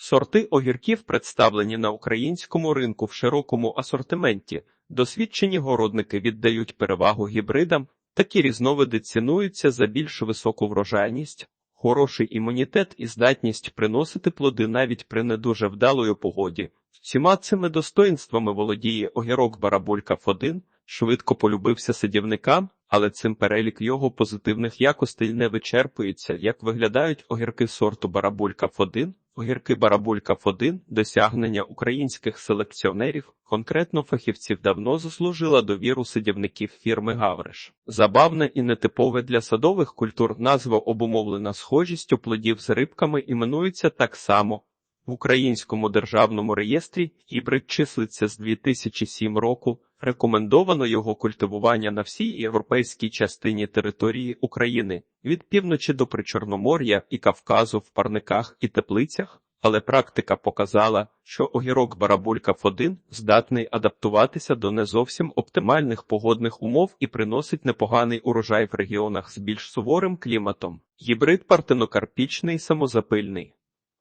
Сорти огірків представлені на українському ринку в широкому асортименті. Досвідчені городники віддають перевагу гібридам, такі різновиди цінуються за більш високу врожайність, хороший імунітет і здатність приносити плоди навіть при не дуже вдалої погоді. Всіма цими достоїнствами володіє огірок Барабулька Ф1, швидко полюбився садівникам, але цим перелік його позитивних якостей не вичерпується, як виглядають огірки сорту Барабулька Ф1. Огірки Барабулька Ф1 досягнення українських селекціонерів, конкретно фахівців давно заслужила довіру садівників фірми Гавриш. Забавне і нетипове для садових культур назва обумовлена схожістю плодів з рибками іменується так само. В українському державному реєстрі гібрид числиться з 2007 року. Рекомендовано його культивування на всій європейській частині території України від півночі до Причорномор'я і Кавказу в парниках і теплицях. Але практика показала, що огірок Барабулька Ф1 здатний адаптуватися до не зовсім оптимальних погодних умов і приносить непоганий урожай в регіонах з більш суворим кліматом. Гібрид партенокарпічний самозапильний.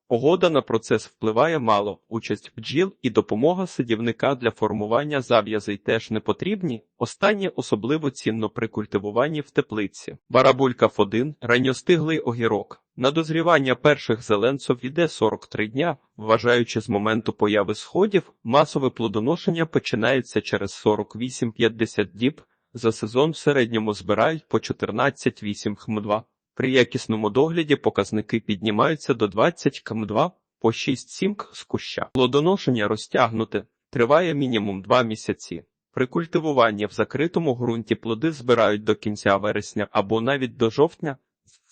Погода на процес впливає мало, участь бджіл і допомога садівника для формування зав'язей теж не потрібні, останнє особливо цінно при культивуванні в теплиці. Барабулька Ф1 – ранньостиглий огірок. На дозрівання перших зеленців йде 43 дня, вважаючи з моменту появи сходів, масове плодоношення починається через 48-50 діб, за сезон в середньому збирають по 14-8 хм2. При якісному догляді показники піднімаються до 20 км2 по 6-7 к з куща. Плодоношення розтягнуте, триває мінімум 2 місяці. При культивуванні в закритому ґрунті плоди збирають до кінця вересня або навіть до жовтня.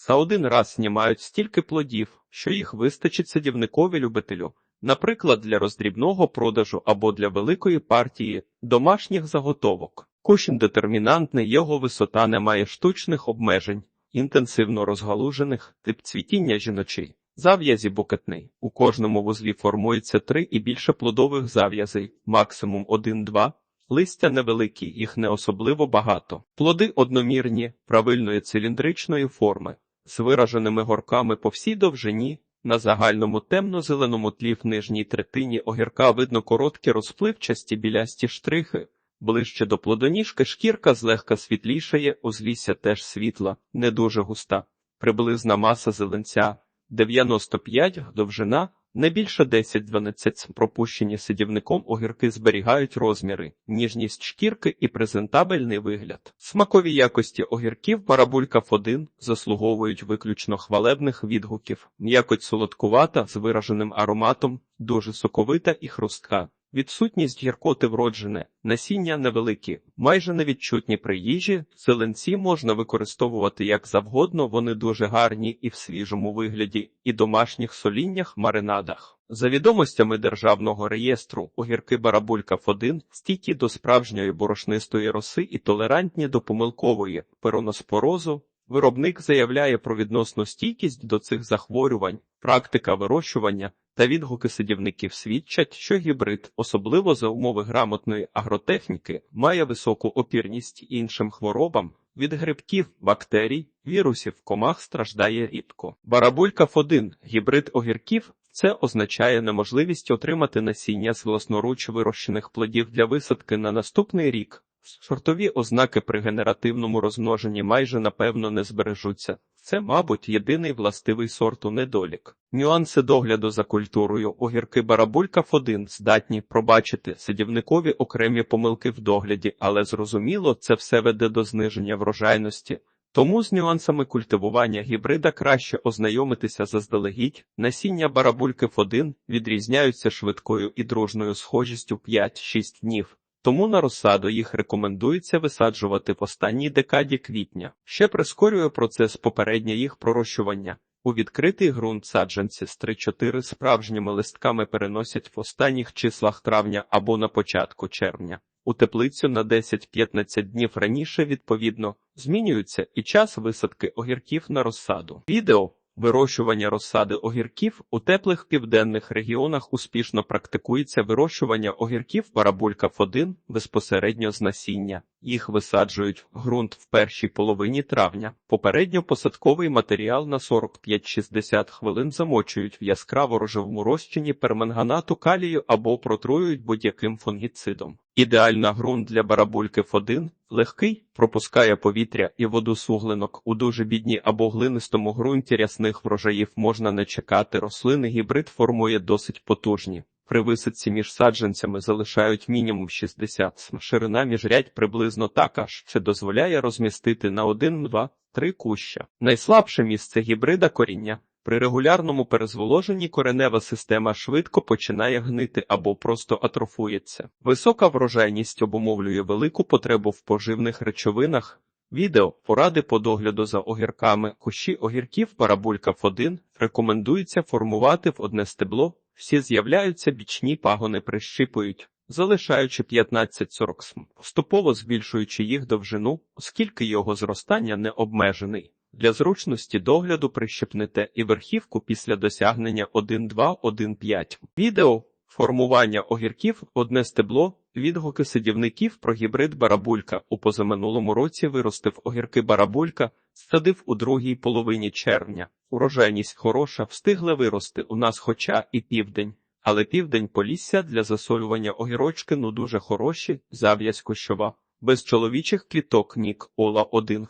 За один раз знімають стільки плодів, що їх вистачить садівникові любителю, наприклад, для роздрібного продажу або для великої партії домашніх заготовок. Кущ детермінантний, його висота не має штучних обмежень інтенсивно розгалужених, тип цвітіння жіночий. Зав'язі букетний. У кожному вузлі формується три і більше плодових зав'язей, максимум 1-2. Листя невеликі, їх не особливо багато. Плоди одномірні, правильної циліндричної форми, з вираженими горками по всій довжині. На загальному темно-зеленому тлі в нижній третині огірка видно короткі розпливчасті білясті штрихи, Ближче до плодоніжки шкірка злегка світлішає, узлісся теж світла, не дуже густа. Приблизна маса зеленця 95 довжина, не більше 10-12 пропущені сидівником огірки зберігають розміри, ніжність шкірки і презентабельний вигляд. Смакові якості огірків барабулька Ф1 заслуговують виключно хвалебних відгуків, м'якоть солодкувата з вираженим ароматом, дуже соковита і хрустка. Відсутність гіркоти вроджене, насіння невеликі, майже невідчутні при їжі, селенці можна використовувати як завгодно, вони дуже гарні і в свіжому вигляді, і домашніх соліннях, маринадах. За відомостями державного реєстру, огірки барабулька Ф1 стійкі до справжньої борошнистої роси і толерантні до помилкової пероноспорозу. Виробник заявляє про відносну стійкість до цих захворювань, практика вирощування та відгуки садівників свідчать, що гібрид, особливо за умови грамотної агротехніки, має високу опірність іншим хворобам. Від грибків, бактерій, вірусів, комах страждає рідко. Барабулька Ф1 – гібрид огірків. Це означає неможливість отримати насіння з власноруч вирощених плодів для висадки на наступний рік. Сортові ознаки при генеративному розмноженні майже напевно не збережуться. Це, мабуть, єдиний властивий сорту недолік. Нюанси догляду за культурою огірки барабулька Ф1 здатні пробачити садівникові окремі помилки в догляді, але зрозуміло, це все веде до зниження врожайності. Тому з нюансами культивування гібрида краще ознайомитися заздалегідь. Насіння барабульки Ф1 відрізняються швидкою і дружною схожістю 5-6 днів. Тому на розсаду їх рекомендується висаджувати в останній декаді квітня. Ще прискорює процес попереднє їх пророщування. У відкритий ґрунт саджанці з 3-4 справжніми листками переносять в останніх числах травня або на початку червня. У теплицю на 10-15 днів раніше, відповідно, змінюється і час висадки огірків на розсаду. Відео Вирощування розсади огірків у теплих південних регіонах успішно практикується вирощування огірків парабулька 1 безпосередньо з насіння. Їх висаджують в ґрунт в першій половині травня. Попередньо посадковий матеріал на 45-60 хвилин замочують в яскраво рожевому розчині перманганату калію або протруюють будь-яким фунгіцидом. Ідеальна ґрунт для барабульки F1 легкий, пропускає повітря і воду суглинок. У дуже бідній або глинистому ґрунті рясних врожаїв можна не чекати. Рослини гібрид формує досить потужні. При висадці між саджанцями залишають мінімум 60 см. Ширина міжрядь приблизно така ж, що дозволяє розмістити на 1, 2, 3 куща. Найслабше місце гібрида коріння. При регулярному перезволоженні коренева система швидко починає гнити або просто атрофується. Висока врожайність обумовлює велику потребу в поживних речовинах. Відео поради по догляду за огірками. Кущі огірків парабулька F1 рекомендується формувати в одне стебло. Всі з'являються бічні пагони прищипують, залишаючи 15-40 см, поступово збільшуючи їх довжину, оскільки його зростання не обмежений. Для зручності догляду прищепнете і верхівку після досягнення 1-2-1-5. Відео формування огірків одне стебло. Відгуки садівників про гібрид барабулька у позаминулому році виростив огірки барабулька, садив у другій половині червня. Урожайність хороша, встигли вирости у нас хоча і південь, але південь полісся для засолювання огірочки ну дуже хороші, зав'язь кущова, без чоловічих кліток нік Ола 1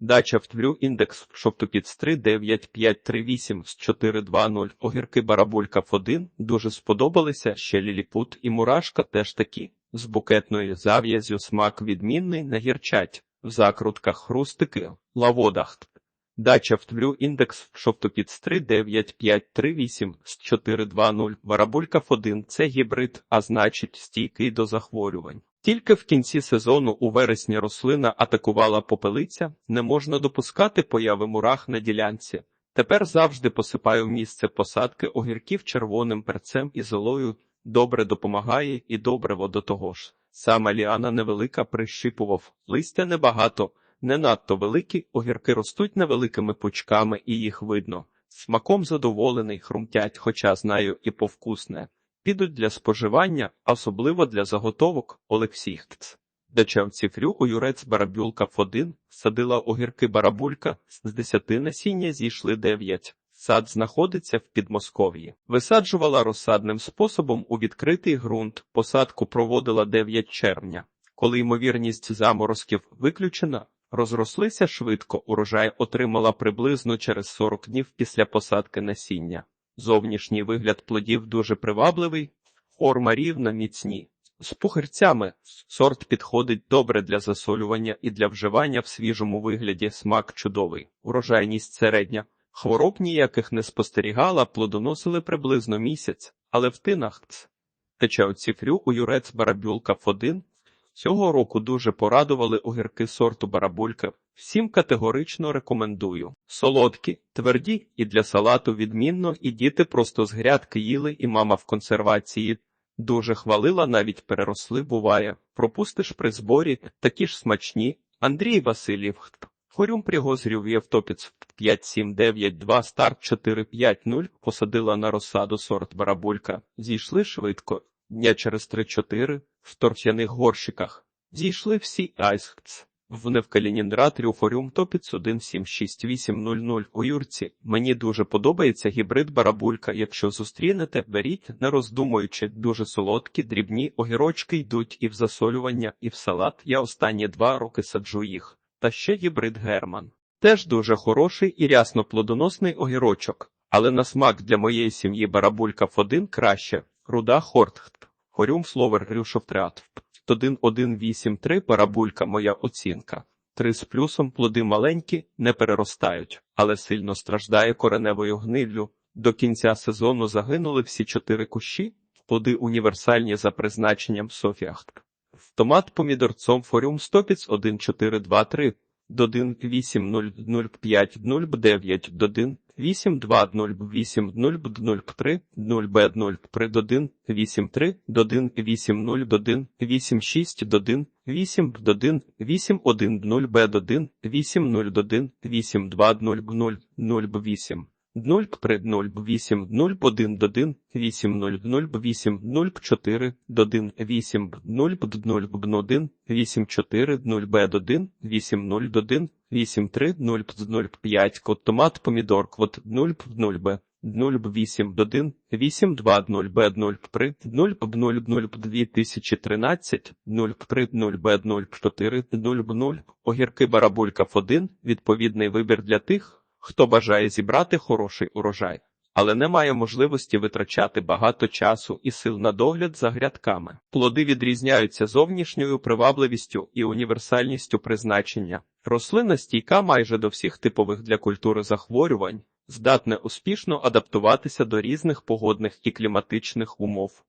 Дача в індекс шовтопіц 39538 з 420. Огірки барабулька F1 дуже сподобалися, ще ліліпут і мурашка теж такі. З букетною зав'язю смак відмінний на гірчать, в закрутках хрустики, лаводах. Дача в твлю індекс шовтопіц 39538 з 420. Барабулька F1 – це гібрид, а значить стійкий до захворювань. Тільки в кінці сезону у вересні рослина атакувала попелиця, не можна допускати появи мурах на ділянці. Тепер завжди посипаю місце посадки огірків червоним перцем і золою, добре допомагає і добре до того ж. Сама ліана невелика прищипував, листя небагато, не надто великі, огірки ростуть невеликими пучками і їх видно. Смаком задоволений, хрумтять, хоча знаю і повкусне підуть для споживання, особливо для заготовок Олексій Хтц. Дачавці у юрець барабюлка Ф1 садила огірки барабулька, з десяти насіння зійшли дев'ять. Сад знаходиться в Підмосков'ї. Висаджувала розсадним способом у відкритий ґрунт. Посадку проводила 9 червня. Коли ймовірність заморозків виключена, розрослися швидко. Урожай отримала приблизно через 40 днів після посадки насіння. Зовнішній вигляд плодів дуже привабливий, форма рівна, міцні. З пухирцями сорт підходить добре для засолювання і для вживання в свіжому вигляді смак чудовий, урожайність середня. Хвороб ніяких не спостерігала, плодоносили приблизно місяць, але в тинах тече оціфрю у юрець барабюлка Ф1 Цього року дуже порадували огірки сорту барабулька. Всім категорично рекомендую. Солодкі, тверді і для салату відмінно, і діти просто з грядки їли, і мама в консервації. Дуже хвалила, навіть переросли, буває. Пропустиш при зборі, такі ж смачні. Андрій Васильєв. Хорюм Пригозрів Євтопіц 5792 старт 450 посадила на розсаду сорт барабулька. Зійшли швидко. Дня через 3-4 в торф'яних горщиках. Зійшли всі айсхц. В Невкалінінград Рюфорюм Топіц 176800 у Юрці. Мені дуже подобається гібрид барабулька. Якщо зустрінете, беріть, не роздумуючи, дуже солодкі, дрібні огірочки йдуть і в засолювання, і в салат. Я останні два роки саджу їх. Та ще гібрид Герман. Теж дуже хороший і рясно плодоносний огірочок. Але на смак для моєї сім'ї барабулька F1 краще. Руда Хортхт. Хорюм Словер Рюшовтрят. 1183 парабулька моя оцінка. Три з плюсом плоди маленькі, не переростають, але сильно страждає кореневою гниллю. До кінця сезону загинули всі чотири кущі, плоди універсальні за призначенням Софіахт. Томат помідорцом форюм стопіц 1423 Додин 8005 09 Додин 8208 0 0 б 0 придодин 83 додин 80 додин 86 додин 8 додин 81 0 б додин 80 додин 82 0 0 0 8 0 при 0 8 0 1 1 8 0 0 8 0 4 1 8 0 0 1 8 4 0 б 1 8 0 1 8 3 0 0 5 код томат помідор код 0 0 б 0 8 1 8 2 0 б 0 при 0 0 0 2013 0 при 0 б 0 4 0 0 огірки барабулька 1 відповідний вибір для тих, хто бажає зібрати хороший урожай, але не має можливості витрачати багато часу і сил на догляд за грядками. Плоди відрізняються зовнішньою привабливістю і універсальністю призначення. Рослина стійка майже до всіх типових для культури захворювань, здатне успішно адаптуватися до різних погодних і кліматичних умов.